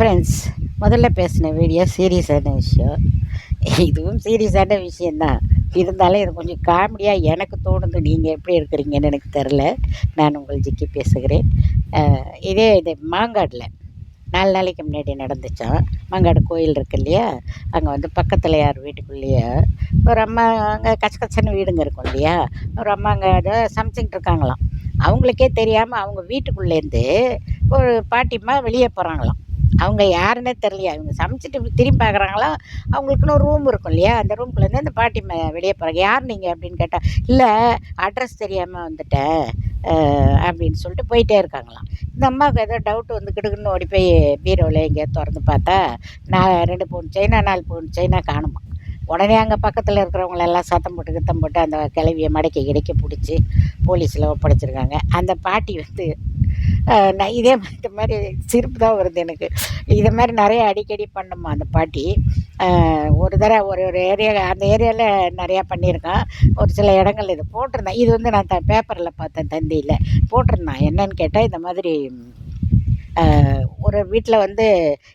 Friends முதல்ல பேசின video சீரியஸான விஷயம். இதுவும் சீரியஸான விஷயந்தான் இருந்தாலும் இது கொஞ்சம் காமெடியாக எனக்கு தோணுது. நீங்கள் எப்படி இருக்கிறீங்கன்னு எனக்கு தெரில நான் உங்கள் ஜிக்கி பேசுகிறேன். இதே இது மாங்காடில். நாலு நாளைக்கு முன்னாடி நடந்துச்சான் மாங்காடு கோயில் இருக்கு இல்லையா? அங்கே வந்து பக்கத்தில் யார் வீட்டுக்குள்ளேயே ஒரு அம்மா அங்கே கச்ச கச்சன்னு வீடுங்க இருக்கும் இல்லையா? ஒரு அம்மா அங்கே ஏதோ சமைச்சிக்கிட்டு இருக்காங்களாம். அவங்களுக்கே தெரியாமல் அவங்க வீட்டுக்குள்ளேருந்து ஒரு பாட்டிம்மா வெளியே போகிறாங்களாம் அவங்க யாருன்னே தெரியலையா. இவங்க சமைச்சிட்டு திரும்பி பார்க்குறாங்களா அவங்களுக்குன்னு ஒரு ரூம் இருக்கும் இல்லையா? அந்த ரூம்குள்ளேருந்து அந்த பாட்டி வெளியே போகிறாங்க யார் நீங்கள் அப்படின்னு கேட்டால் இல்லை அட்ரஸ் தெரியாமல் வந்துட்டேன் அப்படின்னு சொல்லிட்டு போயிட்டே இருக்காங்களாம். இந்த அம்மாவுக்கு ஏதோ டவுட் வந்து கிடுக்குன்னு ஓடி போய் பீரோவில் எங்கேயாவது திறந்து பார்த்தா நான் ரெண்டு பவுன் சைனா நாலு பவுன் சைனா காணுமா உடனே அங்கே பக்கத்தில் இருக்கிறவங்கள எல்லாம் சத்தம் போட்டு கித்தம் போட்டு அந்த கிளவியை மடக்கி கிடைக்க பிடிச்சி போலீஸில் ஒப்படைச்சிருக்காங்க. அந்த பாட்டி வந்து நான் இதே இந்த மாதிரி சிரிப்பு தான் வருது எனக்கு. இதை மாதிரி நிறைய அடிக்கடி பண்ணுமா அந்த பாட்டி. ஒரு தடவை ஒரு ஒரு ஏரியா அந்த ஏரியாவில் நிறையா பண்ணியிருக்கான். ஒரு சில இடங்கள் இது போட்டிருந்தேன். இது வந்து நான் த பேப்பரில் பார்த்தேன் தந்தியில். போட்டிருந்தான். என்னன்னு கேட்டால் இந்த மாதிரி ஒரு வீட்டில் வந்து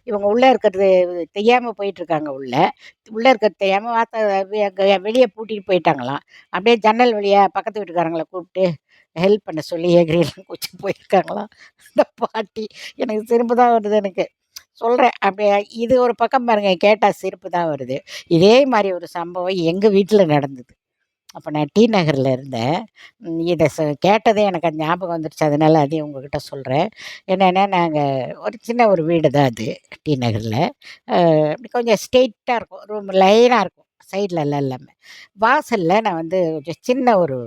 இவங்க உள்ளே இருக்கிறது தெரியாமல் போயிட்டுருக்காங்க உள்ளே. உள்ளே இருக்கிறது தெரியாமல் வாத்த வெளியே பூட்டிகிட்டு போயிட்டாங்களாம். அப்படியே ஜன்னல் வழியாக பக்கத்து வீட்டுக்காரங்களை கூப்பிட்டு ஹெல்ப் பண்ண சொல்லி ஏகிரியெல்லாம் குச்சி போயிருக்காங்களாம் இந்த பாட்டி எனக்கு சிரிப்பு தான் வருது எனக்கு. சொல்கிறேன் அப்படியே இது ஒரு பக்கம் பாருங்க கேட்டால் சிரிப்பு தான் வருது. இதே மாதிரி ஒரு சம்பவம் எங்கள் வீட்டில் நடந்தது. அப்போ நான் டி நகரில் இருந்தேன். இதை கேட்டதே எனக்கு அது ஞாபகம் வந்துடுச்சு அதனால அதையும் உங்ககிட்ட சொல்கிறேன் என்னென்னா நாங்கள் ஒரு சின்ன ஒரு வீடு தான் அது டி நகரில். அப்படி கொஞ்சம் ஸ்ட்ரெயிட்டாக இருக்கும். ரூம் லைனாக இருக்கும். சைடில் எல்லாம் இல்லாமல் வாசலில் நான் வந்து கொஞ்சம் சின்ன ஒரு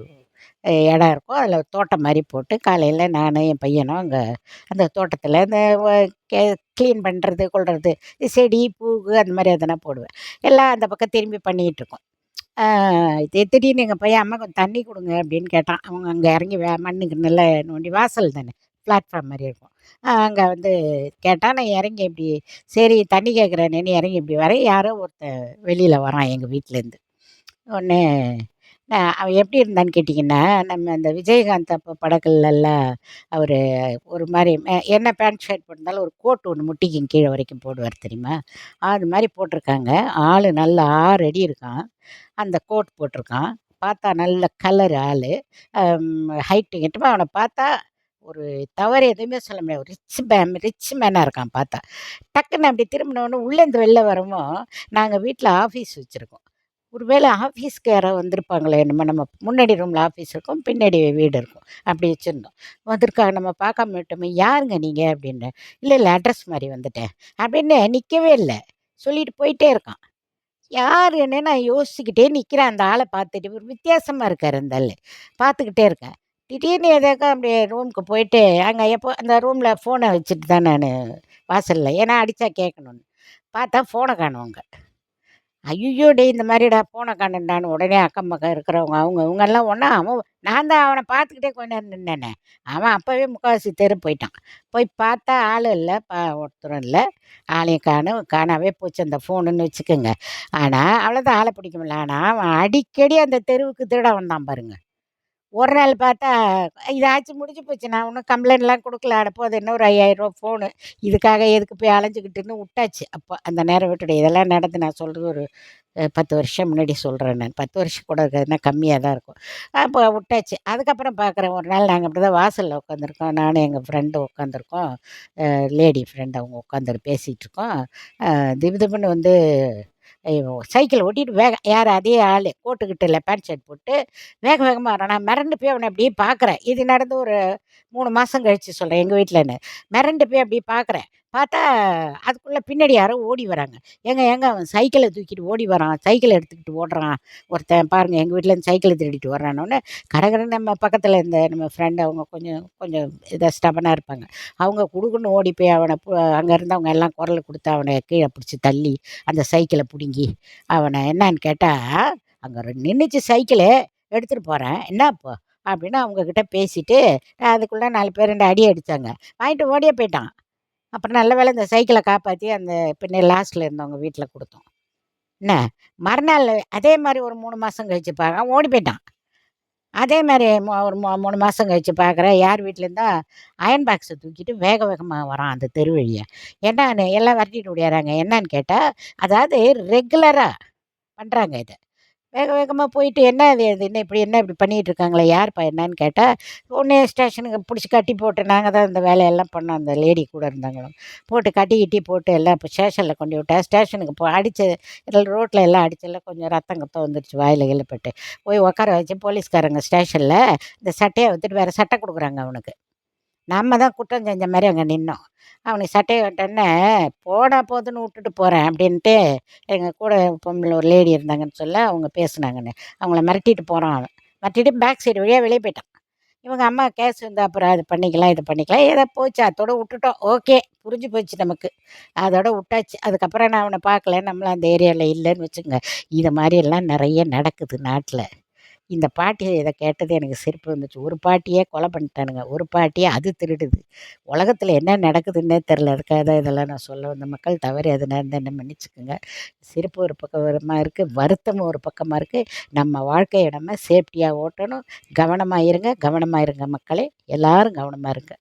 இடம் இருக்கும். அதில் தோட்டம் மாதிரி போட்டு காலையில் நானும் என் பையனும் அங்கே அந்த தோட்டத்தில் இந்த க்ளீன் பண்ணுறது கொள்வது செடி பூவு அந்த மாதிரி எதனா போடுவேன். எல்லாம் அந்த பக்கம் திரும்பி பண்ணிகிட்ருக்கோம். இது திடீர்னு எங்கள் பையன் அம்மா கொஞ்சம் தண்ணி கொடுங்க அப்படின்னு கேட்டான். அவங்க அங்கே இறங்கி வே மண்ணுக்கு நல்ல நோண்டி வாசல் தானே பிளாட்ஃபார்ம் மாதிரி இருக்கும். அங்கே வந்து கேட்டால் நான் இறங்கி இப்படி சரி தண்ணி கேட்குறேன்னு இறங்கி இப்படி வரேன் யாரோ ஒருத்தன் வெளியில் வரான் எங்கள் வீட்டிலேருந்து உடனே அவன் எப்படி இருந்தான்னு கேட்டிங்கன்னா நம்ம அந்த விஜயகாந்த் அப்போ படங்கள்லாம் அவர் ஒரு மாதிரி என்ன பேண்ட் ஷர்ட் போட்டிருந்தாலும் ஒரு கோட் ஒன்று முட்டிக்கும் கீழே வரைக்கும் போடுவார் தெரியுமா? அது மாதிரி போட்டிருக்காங்க. ஆள் நல்ல ஆறு அடி இருக்கான். அந்த கோட் போட்டிருக்கான். பார்த்தா நல்ல கலர் ஆள். ஹைட்டு கிட்டமா அவனை பார்த்தா ஒரு தவறு எதுவுமே சொல்ல முடியாது. ரிச் மேம் ரிச் மேனாக இருக்கான் பார்த்தா. டக்குன்னு அப்படி திரும்பினோன்னு உள்ளேருந்து வெளில வரவும் நாங்கள் வீட்டில் ஆஃபீஸ் வச்சுருக்கோம். ஒருவேளை ஆஃபீஸ்க்கு யாராவது வந்திருப்பாங்களே நம்ம நம்ம முன்னாடி ரூமில் ஆஃபீஸ் இருக்கும் பின்னாடி வீடு இருக்கும். அப்படி வச்சுருந்தோம். வந்திருக்காங்க நம்ம பார்க்காம விட்டோமே யாருங்க நீங்கள் அப்படின்னு. இல்லை இல்லை அட்ரஸ் மாதிரி வந்துட்டேன். அப்படின்னு நிற்கவே இல்லை. சொல்லிட்டு போயிட்டே இருக்கான். யாருன்னு நான் யோசிச்சுக்கிட்டே நிற்கிறேன் அந்த ஆளை பார்த்துட்டு ஒரு வித்தியாசமாக இருக்கார் அந்த ஆள். பார்த்துக்கிட்டே இருக்கேன். திடீர்னு எதாக்கா அப்படியே ரூமுக்கு போயிட்டு அங்கே எப்போ அந்த ரூமில் ஃபோனை வச்சுட்டு தான் நான் வாசலில். ஏன்னா அடித்தா கேட்கணுன்னு பார்த்தா ஃபோனை காணுவாங்க. ஐயோ டே இந்த மாதிரிடா ஃபோனை காணுண்டான்னு உடனே அக்கம் பக்கம் இருக்கிறவங்க அவங்க இவங்கெல்லாம் ஒன்றா அவன் நான் தான் அவனை பார்த்துக்கிட்டே கொஞ்ச நேரம் நின்னேனே. அவன் அப்போவே முக்கால்வாசி தெரு போயிட்டான். போய் பார்த்தா ஆள் இல்லை பா ஒருத்தரும் இல்லை. ஆளையும் காணும் காணாவே போச்சு அந்த ஃபோனுன்னு வச்சுக்கோங்க. ஆனால் அவ்வளோதான் ஆளை பிடிக்க முடியல. ஆனால் அவன் அடிக்கடி அந்த தெருவுக்கு திருட வந்தான் பாருங்கள் ஒரு நாள் பார்த்தா இதாச்சும் முடிஞ்சு போச்சு. நான் ஒன்றும் கம்ப்ளைண்ட்லாம் கொடுக்கல. அடப்போது இன்னும் ஒரு ஐயாயிரரூவா ஃபோனு. இதுக்காக எதுக்கு போய் அலைஞ்சிக்கிட்டுன்னு விட்டாச்சு அப்போ அந்த நேரம் விட்டுடு இதெல்லாம் நடந்து நான் சொல்கிறது ஒரு பத்து வருஷம் முன்னாடி சொல்கிறேன் நான். பத்து வருஷம் கூட இருக்காதுன்னா கம்மியாக தான் இருக்கும். அப்போ விட்டாச்சு அதுக்கப்புறம் பார்க்குறேன் ஒரு நாள் நாங்கள் அப்படி தான் வாசலில் உட்காந்துருக்கோம். நானும் எங்கள் ஃப்ரெண்டு உட்காந்துருக்கோம். லேடி ஃப்ரெண்டு அவங்க உட்காந்துட்டு பேசிகிட்டு இருக்கோம். திபு திபுன்னு வந்து சைக்கிள் ஓட்டிட்டு வேக யார் அதே ஆள் கோட்டுக்கிட்ட இல்லை பேண்ட் ஷர்ட் போட்டு வேக வேகமாக வரேன் நான் மிரண்டு போய் அவனை அப்படியே பார்க்குறேன். இது நடந்து ஒரு மூணு மாதம் கழித்து சொல்கிறேன் எங்கள் வீட்டில் மிரண்டு போய் அப்படியே பார்க்குறேன். பார்த்தா அதுக்குள்ளே பின்னாடி யாரோ ஓடி வராங்க. ஏங்க ஏங்க அவன் சைக்கிளை தூக்கிட்டு ஓடி வரான். சைக்கிளை எடுத்துக்கிட்டு ஓடுறான். ஒருத்தன் பாருங்கள் எங்கள் வீட்டிலேருந்து சைக்கிளை திருடிட்டு வர்றானோடனே கடகடன்னு நம்ம பக்கத்தில் இருந்த நம்ம ஃப்ரெண்டு அவங்க கொஞ்சம் கொஞ்சம் இதாக ஸ்டபனாக இருப்பாங்க. அவங்க கொடுக்குன்னு ஓடி போய் அவனை அங்கே இருந்தவங்க எல்லாம் குரல் கொடுத்து அவனை கீழே பிடிச்சி தள்ளி அந்த சைக்கிளை பிடுங்கி அவனை என்னன்னு கேட்டால் அங்கே நின்றுச்சு சைக்கிளு எடுத்துகிட்டு போகிறேன் என்ன இப்போ? அப்படின்னு அவங்கக்கிட்ட பேசிட்டு அதுக்குள்ளே நாலு பேர் ரெண்டு அடி அடித்தாங்க வாங்கிட்டு ஓடியே போயிட்டான். அப்புறம் நல்ல வேலை இந்த சைக்கிளை காப்பாற்றி அந்த பின்ன லாஸ்ட்டில் இருந்தவங்க வீட்டில் கொடுத்தோம். என்ன? மறுநாள் அதே மாதிரி ஒரு மூணு மாதம் கழித்து பார்க்க ஓடி போயிட்டான். அதே மாதிரி ஒரு மூணு மாதம் கழித்து பார்க்குறேன் யார் வீட்டிலேருந்தா அயர்ன் பாக்ஸை தூக்கிட்டு வேக வேகமாக வரான் அந்த தெரு வழியை. என்னன்னு எல்லாம் வரட்டிட்டு ஓடியாராங்க. என்னன்னு கேட்டால் அதாவது ரெகுலராக பண்ணுறாங்க இதை. வேக வேகமாக போயிட்டு என்ன இது என்ன இப்படி என்ன இப்படி பண்ணிகிட்டு இருக்காங்களே யார்ப்பா என்னன்னு கேட்டால் உடனே ஸ்டேஷனுக்கு பிடிச்சி கட்டி போட்டு நாங்கள் தான் இந்த வேலையெல்லாம் பண்ணோம் அந்த லேடி கூட இருந்தாங்களும். போட்டு கட்டி கிட்டி போட்டு எல்லாம் இப்போ ஸ்டேஷனில் கொண்டு விட்டா ஸ்டேஷனுக்கு போ அடித்து ரோட்டில் எல்லாம் அடிச்செல்லாம் கொஞ்சம் ரத்தம் கத்தம் வந்துருச்சு வாயில் கீழப்பட்டு போய் உட்கார வச்சு போலீஸ்காரங்க ஸ்டேஷனில் இந்த சட்டையை வந்துட்டு வேறு சட்டை கொடுக்குறாங்க அவனுக்கு. நம்ம தான் குற்றம் செஞ்ச மாதிரி அங்கே நின்னோம். அவனுக்கு சட்டையை விட்டோன்னே போனால் போதுன்னு விட்டுட்டு போகிறேன் அப்படின்ட்டு எங்கள் கூட பொம்பளை ஒரு லேடி இருந்தாங்கன்னு சொல்ல அவங்க பேசுனாங்கன்னு. அவங்கள மிரட்டிட்டு போகிறான் அவன். மிரட்டிட்டு பேக் சைடு வழியாக வெளியே போயிட்டான். இவங்க அம்மா கேஸ் வந்து அப்புறம் அது பண்ணிக்கலாம் இது பண்ணிக்கலாம். ஏதோ போச்சு அதோட விட்டுட்டோம். ஓகே புரிஞ்சு போச்சு நமக்கு. அதோட விட்டாச்சு. அதுக்கப்புறம் நான் அவனை பார்க்கல. நம்மளும் அந்த ஏரியாவில் இல்லைன்னு வச்சுங்க இது மாதிரி எல்லாம் நிறைய நடக்குது நாட்டில். இந்த பாட்டியை இதை கேட்டது எனக்கு சிரிப்பு வந்துச்சு. ஒரு பாட்டியே கொலை பண்ணிட்டானுங்க. ஒரு பாட்டியே அது திருடுது. உலகத்தில் என்ன நடக்குதுன்னே தெரில அதுக்காக தான் இதெல்லாம் நான் சொல்ல வந்த மக்கள் தவறி அது நடந்து என்ன மன்னிச்சுக்கோங்க. சிரிப்பு ஒரு பக்கமாக இருக்குது வருத்தம் ஒரு பக்கமாக இருக்குது நம்ம வாழ்க்கையை நம்ம சேஃப்டியாக ஓட்டணும். கவனமாக இருங்க. கவனமாக இருங்க மக்களே. எல்லோரும் கவனமாக இருங்க.